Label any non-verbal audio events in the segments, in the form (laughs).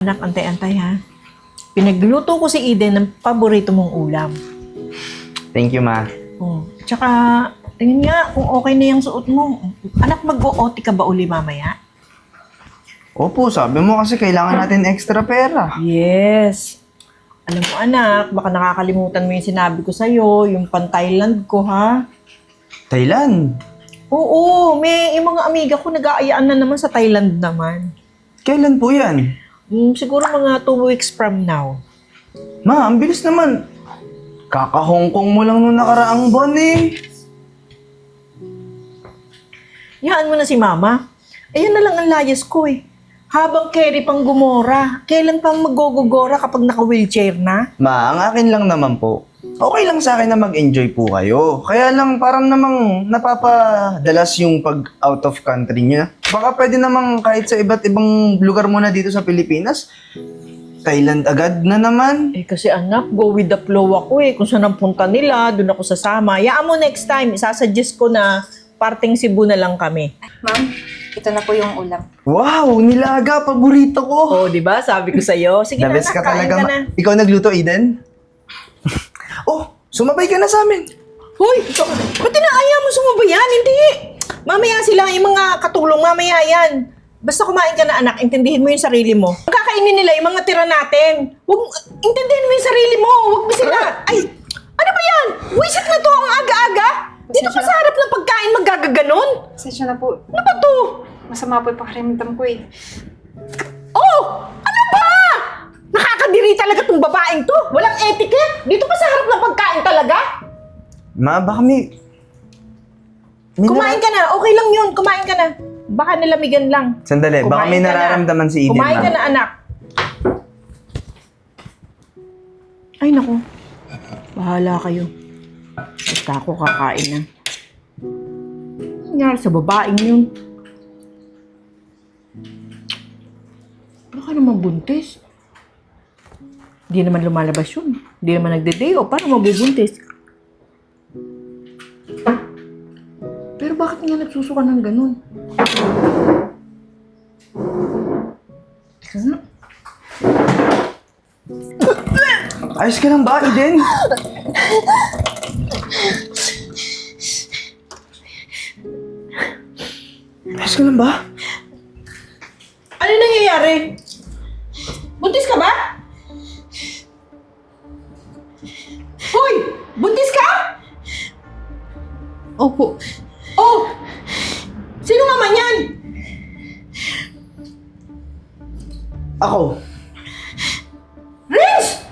Anak, antay-antay ha. Pinagluto ko si Eden ng paborito mong ulam. Thank you, ma. Oh. Tsaka, tingin nga kung okay na yung suot mo. Anak, mag-o-OT ka ba uli mamaya? Opo, sabi mo kasi kailangan natin extra pera. Yes. Alam mo anak, baka nakakalimutan mo yung sinabi ko sa'yo, yung pan-Thailand ko ha. Thailand? Oo, may yung mga amiga ko nag-aayaan na naman sa Thailand naman. Kailan po yan? Hmm, siguro mga two weeks from now. Ma, ang bilis naman. Kaka-Hong Kong mo lang nung nakaraang buwan eh. Yaan mo na si mama. Ayun na lang ang layas ko eh. Habang carry pang gumora, kailan pang magogogora kapag naka-wheelchair na? Ma, ang akin lang naman po. Okay lang sa akin na mag-enjoy po kayo. Kaya lang parang namang napapadalas yung pag out of country niya. Baka pwede namang kahit sa iba't ibang lugar muna dito sa Pilipinas. Thailand agad na naman. Eh kasi anak, go with the flow ako eh. Kung saan ang punta nila, doon ako sasama. Yaan mo next time, isasuggest ko na parting Cebu na lang kami. Ma'am, ito na po yung ulam. Wow, nilaga, paborito ko. Oh, di ba? Sabi ko sa'yo. Sige The na, best anak, ka kain talaga. ka ma- na. Ikaw nagluto, Eden? Sumabay ka na sa amin. Hoy, ba't inaaya mo sumabayan? Hindi. Mamaya sila, yung mga katulong, mamaya yan. Basta kumain ka na anak, intindihin mo yung sarili mo. Ang kakainin nila yung mga tira natin. Huwag, intindihin mo yung sarili mo. Huwag mo sila. Ay, ano ba yan? Wisit na to ang aga-aga. Dito pa sa harap ng pagkain magagaganon. Pasensya na po. Ano ba to? Masama po yung pakiramdam ko eh. Oh! Ano ba? Nakakadiri talaga tong babaeng to. Walang etiquette. Dito pa sa harap ng pagkain talaga. Ma, baka may... may Kumain ka na. Okay lang yun. Kumain ka na. Baka nilamigan lang. Sandali, baka Kumain may ka na. nararamdaman si Eden, Kumain ma. ka na, anak. Ay, naku. Bahala kayo. Basta ako kakain na. Ano nangyari sa babaeng yun? Baka naman buntis. Hindi naman lumalabas yun. Hindi naman nagde-day o paano mabubuntis? Pero bakit nga nagsusuka ng ganun? Teka nga. Ayos ka lang ba, Eden? Ayos ka lang ba? Ano nangyayari? Opo. Oh! Sino naman yan? Ako. Renz!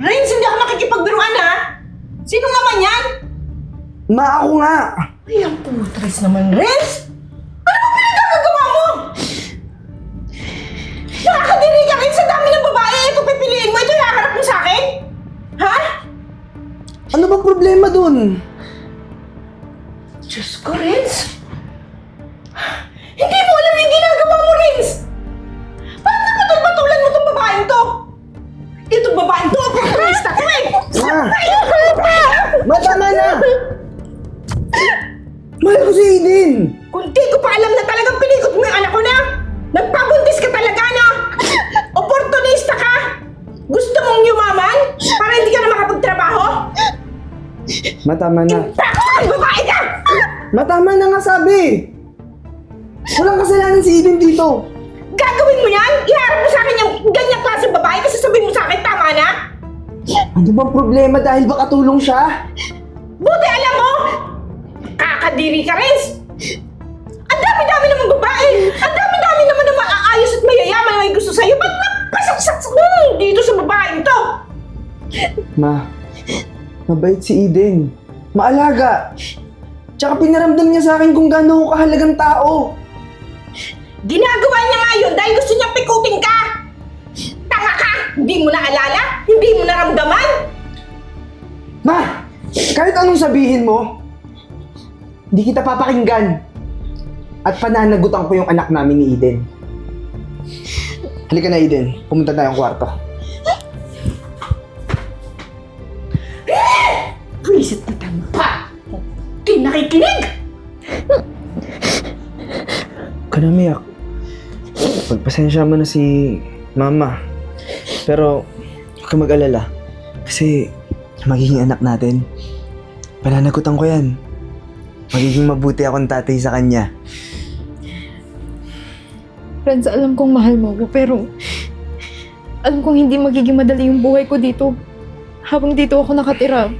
Renz, hindi ako makikipagbiruan ha? Sino naman yan? Ma, ako nga. Ay, ang putres naman, Renz! Ano ba pinagkakagawa mo? Nakakadiri ka rin sa dami ng babae. Ito pipiliin mo. Ito yung mo sa akin? Ha? Ano bang problema dun? Diyos ko, Renz! Hindi mo alam yung ginagawa mo, Renz! Bakit napatol-patulan mo itong babaeng to? Itong babaeng to, oportunista ko eh! Ma! Ma, tama na! Mahal ko si Eden! Kung di ko pa alam na talagang pinikot mo yung anak ko na! Nagpabuntis ka talaga, no? Oportunista ka! Gusto mong yumaman? Para hindi ka na makapagtrabaho? Ma, tama na. Bakit babae ka? Ma, tama na nga sabi! Walang kasalanan si Eden dito. Gagawin mo yan? Iharap mo sa akin yung ganyang klaseng babae kasi sabihin mo sa akin, tama na? Ano bang problema dahil baka tulong siya? Buti alam mo! Kakadiri ka, Riz! Ang dami-dami naman babae! Ang dami-dami naman na maaayos at mayayaman na may gusto sa'yo. Ba't napasaksak mo dito sa babaeng to? Ma, mabait si Eden. Maalaga. Tsaka pinaramdam niya sa akin kung gaano ako kahalagang tao. Ginagawa niya nga yun dahil gusto niyang pikutin ka! Tanga ka! Hindi mo na alala? Hindi mo naramdaman? Ma, kahit anong sabihin mo, hindi kita papakinggan. At pananagutan ko yung anak namin ni Eden. Halika na Eden, pumunta tayong kwarto. Kanamiyak, pagpasensya mo na si Mama. Pero, huwag ka mag-alala. Kasi, magiging anak natin. Pananagutan ko yan. Magiging mabuti akong tatay sa kanya. Friends, alam kong mahal mo ako, pero alam kong hindi magiging madali yung buhay ko dito habang dito ako nakatira.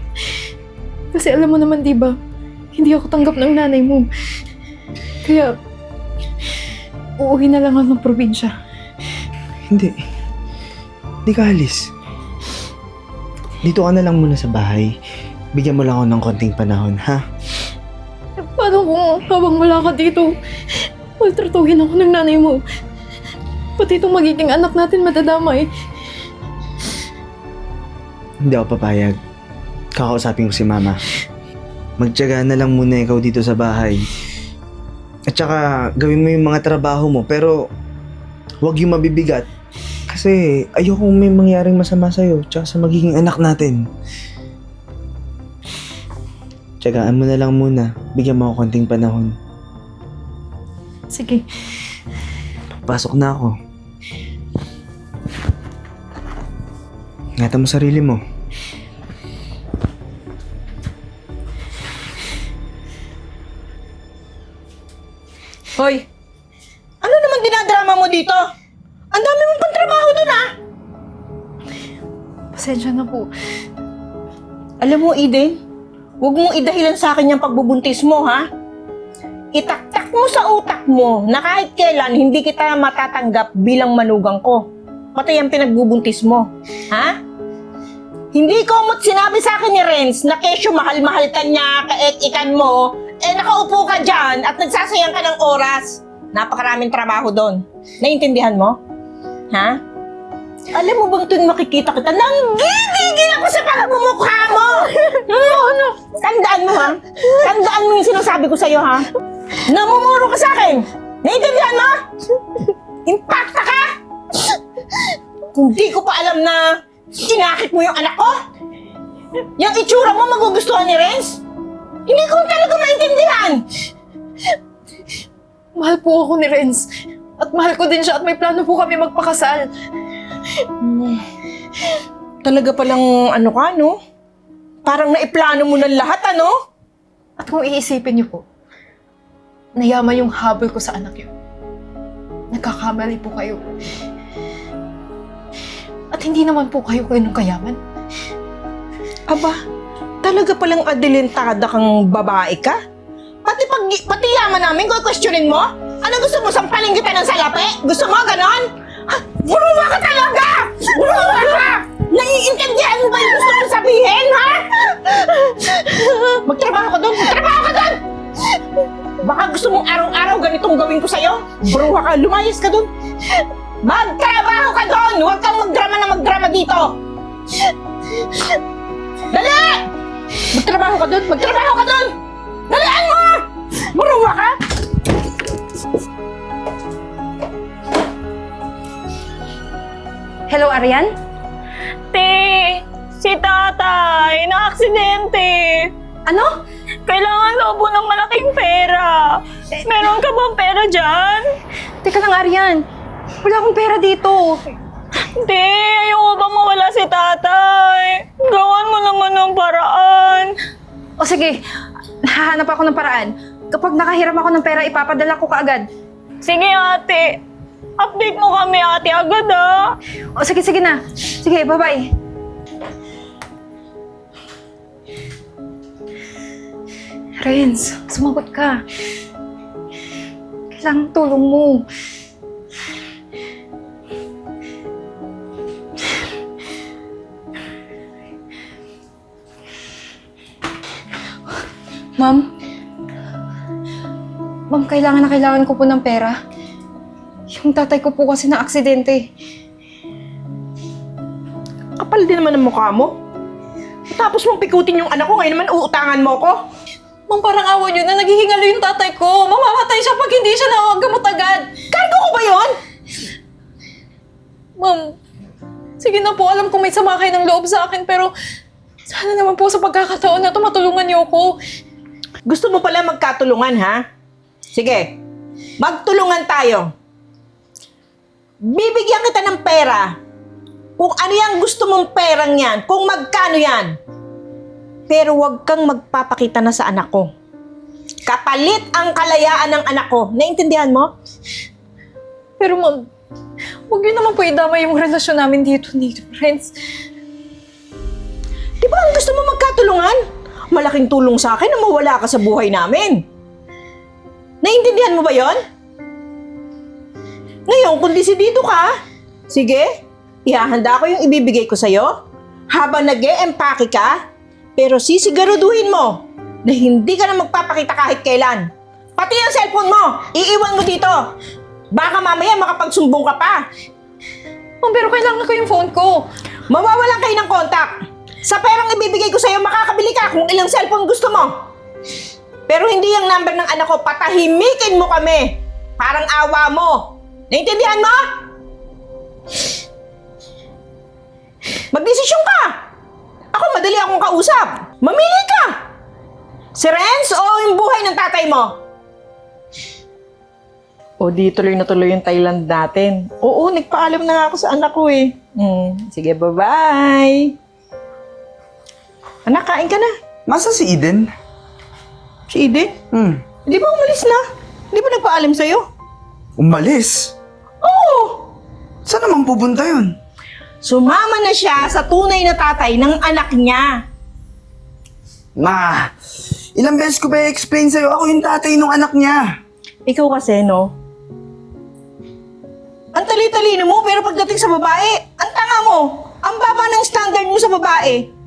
Kasi alam mo naman, di ba, hindi ako tanggap ng nanay mo. Kaya, uuwi na lang ako ng probinsya. Hindi. Hindi ka alis. Dito ka na lang muna sa bahay. Bigyan mo lang ako ng konting panahon, ha? Paano kung habang wala ka dito, maltratuhin ako ng nanay mo? Pati itong magiging anak natin matadamay. Hindi ako papayag. Kakausapin ko si mama. Magtyaga na lang muna ikaw dito sa bahay. At saka, gawin mo yung mga trabaho mo, pero huwag yung mabibigat. Kasi ayokong may mangyaring masama sa'yo, tsaka sa magiging anak natin. Tsagaan mo na lang muna. Bigyan mo ako konting panahon. Sige, Pasok na ako. Ingatan mo sarili mo. Hoy, ano naman dinadrama mo dito? Ang dami mong pantrabaho dun ah! pasensya na po. Alam mo, Eden, huwag mong idahilan sa akin yung pagbubuntis mo, ha? Itaktak mo sa utak mo na kahit kailan hindi kita matatanggap bilang manugang ko. Pati yung pinagbubuntis mo. Ha? Hindi ko mo't sinabi sa akin ni Renz na kesyo mahal-mahal ka niya, kaek-ikan mo, eh nakaupo ka dyan at nagsasayang ka ng oras. Napakaraming trabaho doon. Naintindihan mo? Ha? Alam mo bang tuwing makikita kita, nanggigigil ako sa pagmumukha mo! (laughs) ano? Tandaan mo ha? Tandaan mo yung sinasabi ko sa'yo ha? Namumuro ka sa akin! Naintindihan mo? Impacta ka! Hindi ko pa alam na kinakit mo yung anak ko! Yung itsura mo magugustuhan ni Renz? Hindi ko talaga maintindihan! Mahal po ako ni Renz. At mahal ko din siya at may plano po kami magpakasal. Talaga palang ano ka, no? Parang naiplano mo ng lahat, ano? At kung iisipin niyo po, nayaman yung habol ko sa anak niyo. Nagkakamali po kayo. At hindi naman po kayo ganun kayaman. Aba, talaga palang adilintada kang babae ka? Pati pag pati yaman namin, kung questionin mo? Ano gusto mo, sampalin kita ng salapi? Gusto mo, ganon? Ha, Buruwa ka talaga! Buruwa ka! Naiintindihan mo ba yung gusto mo sabihin, ha? Magtrabaho ka doon! Magtrabaho ka doon! Baka gusto mong araw-araw ganitong gawin ko sa'yo? Buruwa ka, lumayas ka doon! Magtrabaho ka doon! Huwag kang magdrama na magdrama dito! Dali! Magtrabaho ka doon! Magtrabaho ka doon! Dalian mo! Buruwa ka! Hello, Arian? Te, si tatay, na-aksidente. Ano? Kailangan daw po ng malaking pera. Meron ka bang pera dyan? Teka lang, Arian. Wala akong pera dito. Te, ayoko ba mawala si tatay? Gawan mo naman ng paraan. O sige, hahanap ako ng paraan. Kapag nakahiram ako ng pera, ipapadala ko kaagad. Sige ate, update mo kami ate agad ah. O sige, sige na. Sige, bye-bye. Renz, sumagot ka. Kailangan tulong mo. Ma'am? Ma'am, kailangan na kailangan ko po ng pera. Yung tatay ko po kasi na aksidente. Kapal din naman ang mukha mo. Tapos mong pikutin yung anak ko, ngayon naman uutangan mo ko. Ma'am, parang awa niyo na naghihingalo yung tatay ko. Mamamatay siya pag hindi siya nakagamot agad. Cargo ko ba yon? Ma'am, sige na po. Alam ko may sama kayo ng loob sa akin, pero sana naman po sa pagkakataon na ito matulungan niyo ako. Gusto mo pala magkatulungan, ha? Sige, magtulungan tayo. bibigyan kita ng pera. Kung ano yung gusto mong perang yan, kung magkano yan. Pero huwag kang magpapakita na sa anak ko. Kapalit ang kalayaan ng anak ko. Naintindihan mo? Pero ma'am, huwag niyo naman po idamay yung relasyon namin dito ni Renz. Di ba ang gusto mo magkatulungan? Malaking tulong sa akin na mawala ka sa buhay namin. Naintindihan mo ba yon? Ngayon, kung disidido ka, sige, ihahanda ko yung ibibigay ko sa'yo habang nag empake ka, pero sisiguraduhin mo na hindi ka na magpapakita kahit kailan. Pati yung cellphone mo, iiwan mo dito. Baka mamaya makapagsumbong ka pa. Ma'am, pero kailangan ko yung phone ko. Mawawalan kayo ng kontak. Sa perang ibibigay ko sa'yo, makakabili ka kung ilang cellphone gusto mo. Pero hindi yung number ng anak ko, patahimikin mo kami. Parang awa mo. Naintindihan mo? Magdesisyon ka. Ako, madali akong kausap. Mamili ka. Si Renz o yung buhay ng tatay mo? O di tuloy na tuloy yung Thailand natin. Oo, nagpaalam na nga ako sa anak ko eh. Hmm, sige, bye-bye. Anak, kain ka na. Masa si Eden? Si Eden, Hmm. di ba umalis na? Di ba nagpaalam sa'yo? Umalis? Oo! Saan naman pupunta yun? Sumama na siya sa tunay na tatay ng anak niya. Ma, ilang beses ko ba i-explain sa'yo? Ako yung tatay ng anak niya. Ikaw kasi, no? Ang tali-talino mo, pero pagdating sa babae, ang tanga mo. Ang baba ng standard mo sa babae.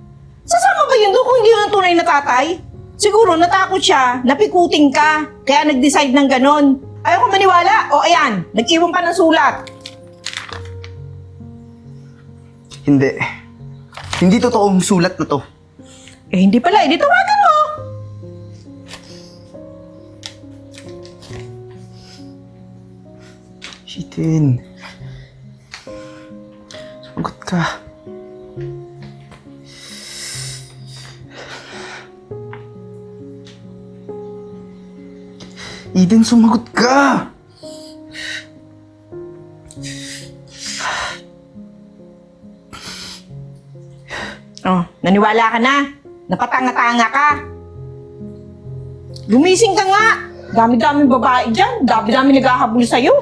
Sasama ba yun doon kung hindi yun ang tunay na tatay? Siguro natakot siya, napikuting ka, kaya nag-decide ng ganon. Ayaw ko maniwala. O ayan, nag-iwan pa ng sulat. Hindi. Hindi totoong sulat na to. Eh hindi pala, hindi tawagan mo. Eden. Sumagot ka. Eden, sumagot ka! Oh, naniwala ka na. Napatanga-tanga ka. Gumising ka nga. Dami-dami babae dyan. Dami-dami naghahabol sa'yo.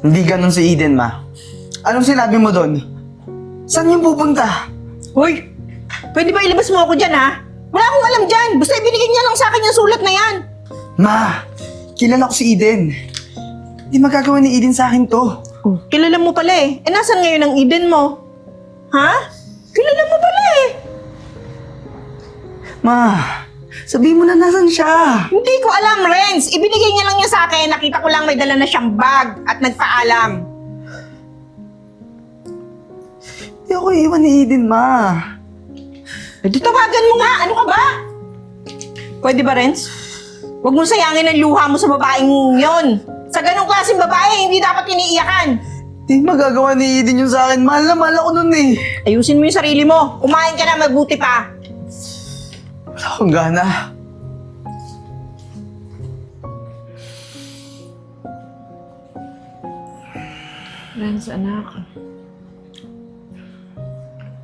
Hindi ganun si Eden, ma. Anong sinabi mo doon? Saan yung pupunta? Hoy, pwede ba ilabas mo ako dyan ha? Wala akong alam dyan. Basta ibinigay niya lang sa akin yung sulat na yan. Ma, kilala ko si Eden. Di magagawa ni Eden sa akin to. Oh, kilala mo pala eh. Eh, nasan ngayon ang Eden mo? Ha? Kilala mo pala eh. Ma, sabihin mo na nasan siya. Hindi ko alam, Renz. Ibinigay niya lang niya sa akin. Nakita ko lang may dala na siyang bag at nagpaalam. Hindi ako iwan ni Eden, ma. Eh, di tawagan mo nga. Ano ka ba? Pwede ba, Renz? Huwag mo sayangin ang luha mo sa babaeng yon. Sa ganong klaseng babae, hindi dapat iniiyakan. Hindi magagawa ni Eden yung sa akin. Mahal na mahal ako nun eh. Ayusin mo yung sarili mo. Kumain ka na, mabuti pa. Wala akong gana. Renz, anak.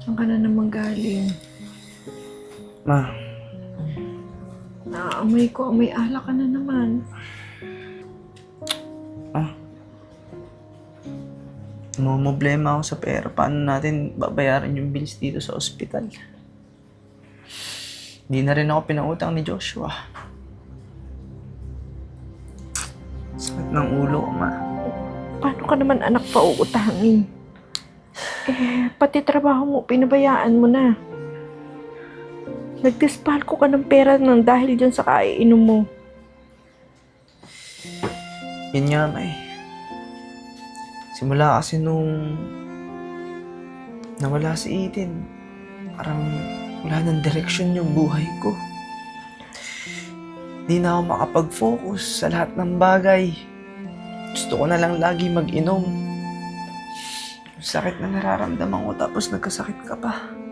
Saan ka na naman galing? Ma, Naamoy ko, amoy alak ka na naman. problema ako sa pera. Paano natin babayaran yung bills dito sa ospital? Hindi na rin ako pinautang ni Joshua. Sakit ng ulo ko, ma. Paano ka naman anak pa uutangin? Eh, pati trabaho mo, pinabayaan mo na. Nagdispalko ka ng pera nang dahil dyan sa kaiinom mo. Yun nga, may. Simula kasi nung nawala si Eden, parang wala ng direksyon yung buhay ko. Di na ako makapag-focus sa lahat ng bagay. Gusto ko na lang lagi mag-inom. Sakit na nararamdaman ko tapos nagkasakit ka pa.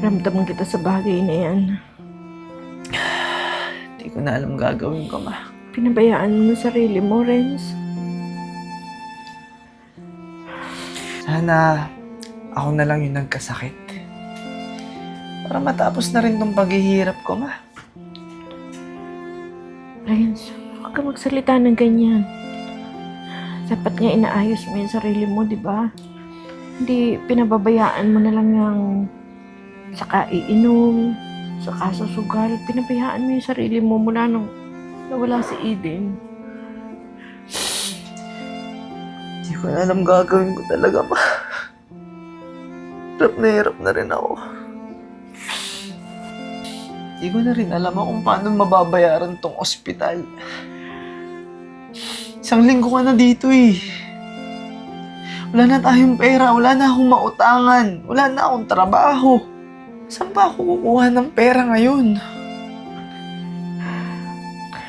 Ramdaman kita sa bagay na yan. Hindi ko na alam gagawin ko, ma. Pinabayaan mo sarili mo, Renz. Sana ako na lang yung nagkasakit. Para matapos na rin tong paghihirap ko, ma. Renz, huwag ka magsalita ng ganyan. Dapat nga inaayos mo yung sarili mo, di ba? Hindi pinababayaan mo na lang yung sa kaiinom, sa kasusugal. Pinabayaan mo yung sarili mo mula nung nawala si Eden. Hindi ko na alam gagawin ko talaga, ma. Hirap na hirap na rin ako. Hindi ko na rin alam kung paano mababayaran tong ospital. Isang linggo ka na dito eh. Wala na tayong pera, wala na akong mautangan, wala na akong trabaho. Saan pa ako kukuha ng pera ngayon?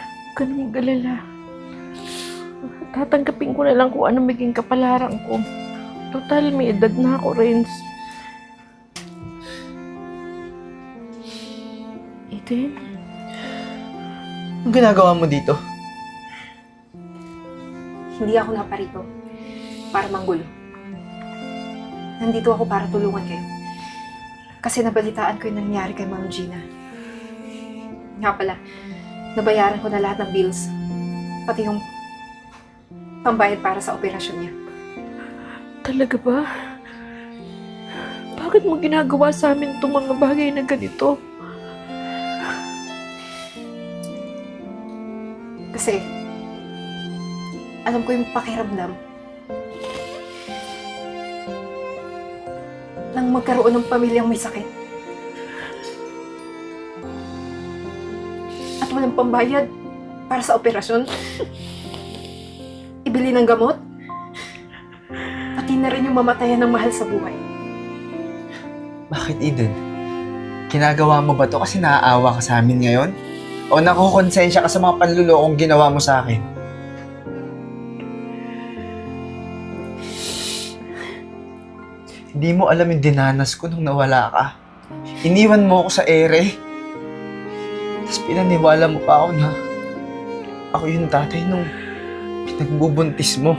Huwag ka nang galala. Tatanggapin ko na lang kung ano maging kapalaran ko. Total, may edad na ako, Renz. Eden? Anong ginagawa mo dito? Hindi ako naparito para manggulo. Nandito ako para tulungan kayo. Kasi nabalitaan ko yung nangyari kay Ma'am Gina. Nga pala, nabayaran ko na lahat ng bills. Pati yung pambayad para sa operasyon niya. Talaga ba? Bakit mo ginagawa sa amin itong mga bagay na ganito? Kasi, alam ko yung pakiramdam magkaroon ng pamilyang may sakit. At walang pambayad para sa operasyon. Ibili ng gamot. Pati na rin yung mamatayan ng mahal sa buhay. Bakit, Eden? Ginagawa mo ba to kasi naaawa ka sa amin ngayon? O nakukonsensya ka sa mga panlulokong ginawa mo sa akin? Hindi mo alam yung dinanas ko nung nawala ka. Iniwan mo ako sa ere. Tapos pinaniwala mo pa ako na ako yung tatay nung pinagbubuntis mo.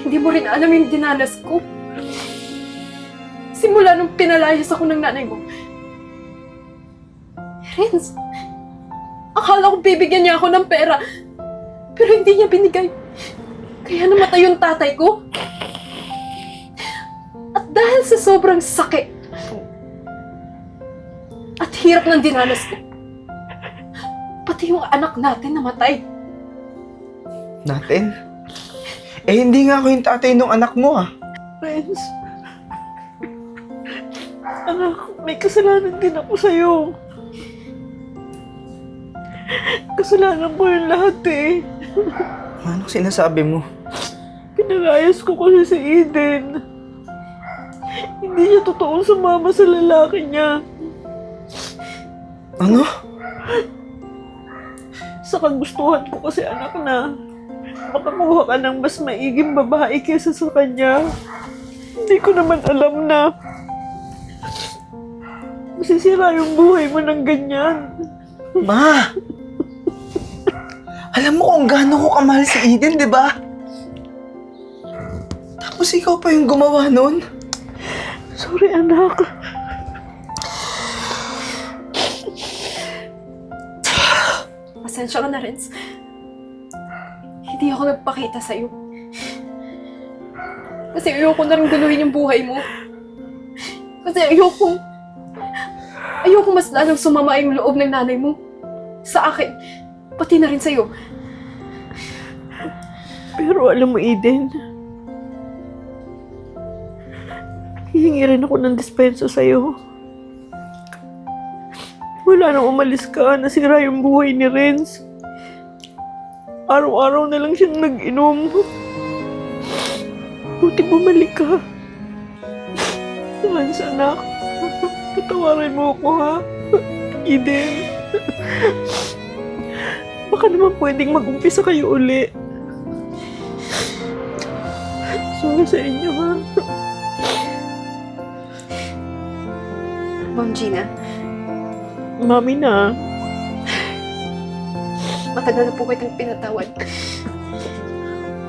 Hindi mo rin alam yung dinanas ko. Simula nung pinalayas ako ng nanay mo. Renz, akala ko bibigyan niya ako ng pera. Pero hindi niya binigay. Kaya namatay yung tatay ko. Dahil sa sobrang sakit at hirap ng dinanas ko, pati yung anak natin namatay. Natin? Eh, hindi nga ako yung tatay ng anak mo ah. Renz. Anak, may kasalanan din ako sa'yo. Kasalanan mo yung lahat eh. Anong sinasabi mo? Pinagayas ko kasi si Eden. Hindi niya totoong sumama sa lalaki niya. Ano? Sa kagustuhan ko kasi anak na makakuha ka ng mas maiging babae kesa sa kanya. Hindi ko naman alam na masisira yung buhay mo ng ganyan. Ma! Alam mo kung gaano ko kamahal si Eden, di ba? Tapos ikaw pa yung gumawa nun. Sorry anak. Pasensya ka na, Renz. Hindi ako nagpakita sa'yo. Kasi ayoko na rin guluhin yung buhay mo. Kasi ayoko... Ayoko mas lalong sumama yung loob ng nanay mo. Sa akin. Pati na rin sa'yo. Pero alam mo Eden, hihingi rin ako ng dispensa sa'yo. Wala nang umalis ka, nasira yung buhay ni Renz. Araw-araw na lang siyang nag-inom. Buti bumalik ka. Renz, anak. Patawarin mo ako, ha? Eden. Baka naman pwedeng mag-umpisa kayo uli. Sorry sa inyo, ha? Ma'am Gina, Mami na. matagal na po kitang pinatawad.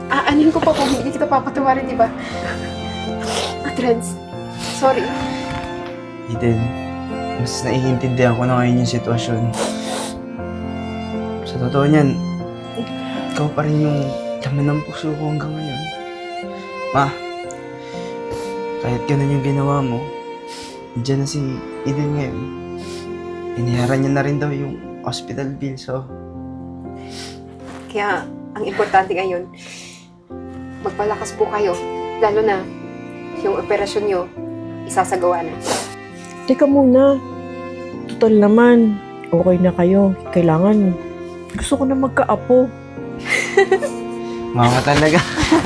aanin ko pa kung hindi kita papatawarin, di ba? At Renz, sorry. Eden, mas naiintindihan ko na ngayon yung sitwasyon. Sa totoo niyan, ikaw pa rin yung laman ng puso ko hanggang ngayon. Ma, kahit ganun yung ginawa mo, nandiyan na si Eden ngayon. Binayaran niya na rin daw yung hospital bill, so Kaya, ang importante ngayon, magpalakas po kayo. Lalo na, yung operasyon nyo, isasagawa na. Teka muna. Total naman, okay na kayo. Kailangan, gusto ko na magkaapo. mama talaga. (laughs)